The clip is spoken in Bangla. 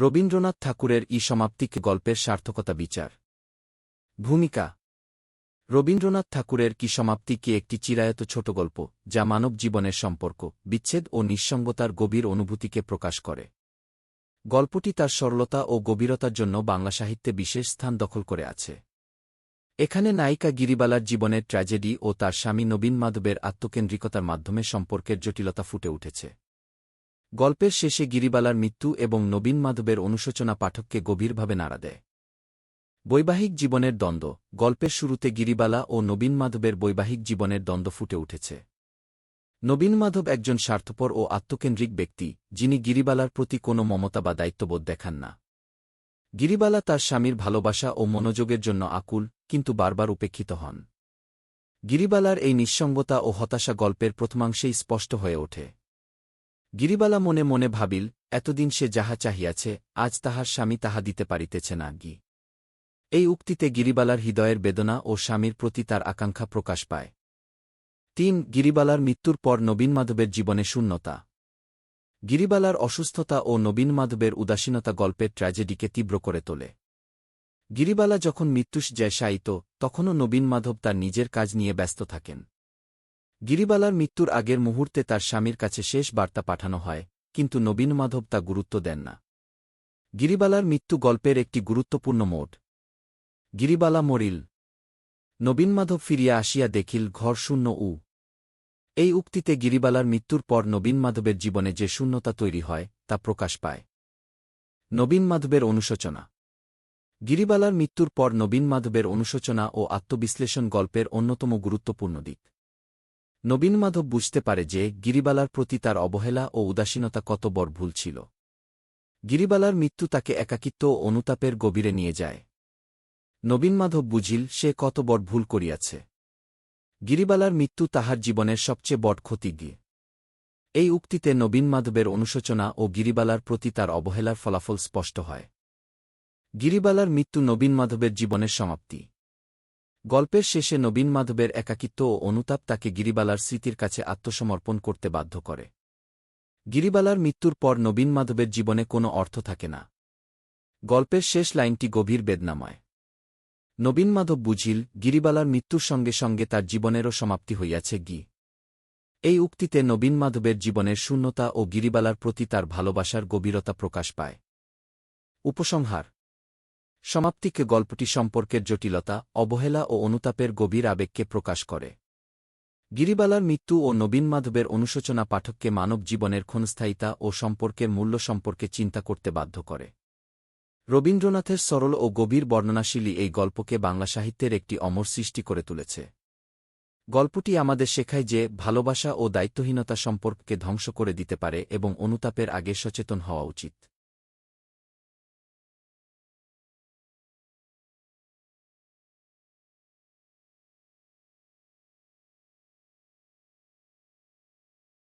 রবীন্দ্রনাথ ঠাকুরের ই সমাপ্তিক গল্পের সার্থকতা বিচার। ভূমিকা। রবীন্দ্রনাথ ঠাকুরের কি সমাপ্তি কি একটি চিরায়ত ছোট গল্প, যা মানব জীবনের সম্পর্ক, বিচ্ছেদ ও নিঃসঙ্গতার গভীর অনুভূতিকে প্রকাশ করে। গল্পটি তার সরলতা ও গভীরতার জন্য বাংলা সাহিত্যে বিশেষ স্থান দখল করে আছে। এখানে নায়িকা গিরিবালার জীবনের ট্র্যাজেডি ও তার স্বামী নবীন মাধবের আত্মকেন্দ্রিকতার মাধ্যমে সম্পর্কের জটিলতা ফুটে উঠেছে। গল্পের শেষে গিরিবালার মৃত্যু এবং নবীন মাধবের অনুশোচনা পাঠককে গভীরভাবে নাড়া দেয়। বৈবাহিক জীবনের দ্বন্দ্ব, গল্পের শুরুতে গিরিবালা ও নবীন মাধবের বৈবাহিক জীবনের দ্বন্দ্ব ফুটে উঠেছে। নবীন মাধব একজন স্বার্থপর ও আত্মকেন্দ্রিক ব্যক্তি, যিনি গিরিবালার প্রতি কোনো মমতা বা দায়িত্ববোধ দেখান না। গিরিবালা তার স্বামীর ভালোবাসা ও মনোযোগের জন্য আকুল, কিন্তু বারবার উপেক্ষিত হন। গিরিবালার এই নিঃসঙ্গতা ও হতাশা গল্পের প্রথমাংশেই স্পষ্ট হয়ে ওঠে। গিরিবালা মনে মনে ভাবিল, এতদিন সে যাহা চাহিয়াছে, আজ তাহার স্বামী তাহা দিতে পারিতেছে না গি এই উক্তিতে গিরিবালার হৃদয়ের বেদনা ও স্বামীর প্রতি তার আকাঙ্ক্ষা প্রকাশ পায়। তিন, গিরিবালার মৃত্যুর পর নবীন মাধবের জীবনে শূন্যতা। গিরিবালার অসুস্থতা ও নবীন মাধবের উদাসীনতা গল্পের ট্র্যাজেডিকে তীব্র করে তোলে। গিরিবালা যখন মৃত্যুষ যায় শায়িত, তখনও নবীন মাধব তার নিজের কাজ নিয়ে ব্যস্ত থাকেন। গিরিবালার মৃত্যুর আগের মুহূর্তে তার স্বামীর কাছে শেষ বার্তা পাঠানো হয়, কিন্তু নবীন মাধব তা গুরুত্ব দেন না। গিরিবালার মৃত্যু গল্পের একটি গুরুত্বপূর্ণ মোড গিরিবালা মরিল। নবীন মাধব ফিরিয়া আসিয়া দেখিল ঘর শূন্য উ। এই উক্তিতে গিরিবালার মৃত্যুর পর নবীন মাধবের জীবনে যে শূন্যতা তৈরি হয়, তা প্রকাশ পায়। নবীন মাধবের অনুশোচনা। গিরিবালার মৃত্যুর পর নবীন মাধবের অনুশোচনা ও আত্মবিশ্লেষণ গল্পের অন্যতম গুরুত্বপূর্ণ দিক। নবীন মাধব বুঝতে পারে যে গিরিবালার প্রতি তার অবহেলা ও উদাসীনতা কত বড় ভুল ছিল। গিরিবালার মৃত্যু তাকে একাকিত্ব ও অনুতাপের গভীরে নিয়ে যায়। নবীন মাধব বুঝিল সে কত বড় ভুল করিয়াছে। গিরিবালার মৃত্যু তাহার জীবনের সবচেয়ে বড় ক্ষতি গিয়ে। এই উক্তিতে নবীন মাধবের অনুশোচনা ও গিরিবালার প্রতি তার অবহেলার ফলাফল স্পষ্ট হয়। গিরিবালার মৃত্যু নবীন মাধবের জীবনের সমাপ্তি। গল্পের শেষে নবীন মাধবের একাকিত্ব ও অনুতাপ তাকে গিরিবালার স্মৃতির কাছে আত্মসমর্পণ করতে বাধ্য করে। গিরিবালার মৃত্যুর পর নবীন মাধবের জীবনে কোনো অর্থ থাকে না। গল্পের শেষ লাইনটি গভীর বেদনাময়। নবীন মাধব বুঝিল, গিরিবালার মৃত্যুর সঙ্গে সঙ্গে তার জীবনেরও সমাপ্তি হইয়াছে গি। এই উক্তিতে নবীন মাধবের জীবনের শূন্যতা ও গিরিবালার প্রতি তার ভালোবাসার গভীরতা প্রকাশ পায়। উপসংহার সমাপ্তিকে গল্পটি সম্পর্কের জটিলতা, অবহেলা ও অনুতাপের গভীর আবেগকে প্রকাশ করে। গিরিবালার মৃত্যু ও নবীন মাধবের অনুশোচনা পাঠককে মানব জীবনের ক্ষণস্থায়িতা ও সম্পর্কের মূল্য সম্পর্কে চিন্তা করতে বাধ্য করে। রবীন্দ্রনাথের সরল ও গভীর বর্ণনাশীলী এই গল্পকে বাংলা সাহিত্যের একটি অমর সৃষ্টি করে তুলেছে। গল্পটি আমাদের শেখায় যে ভালোবাসা ও দায়িত্বহীনতা সম্পর্ককে ধ্বংস করে দিতে পারে এবং অনুতাপের আগে সচেতন হওয়া উচিত।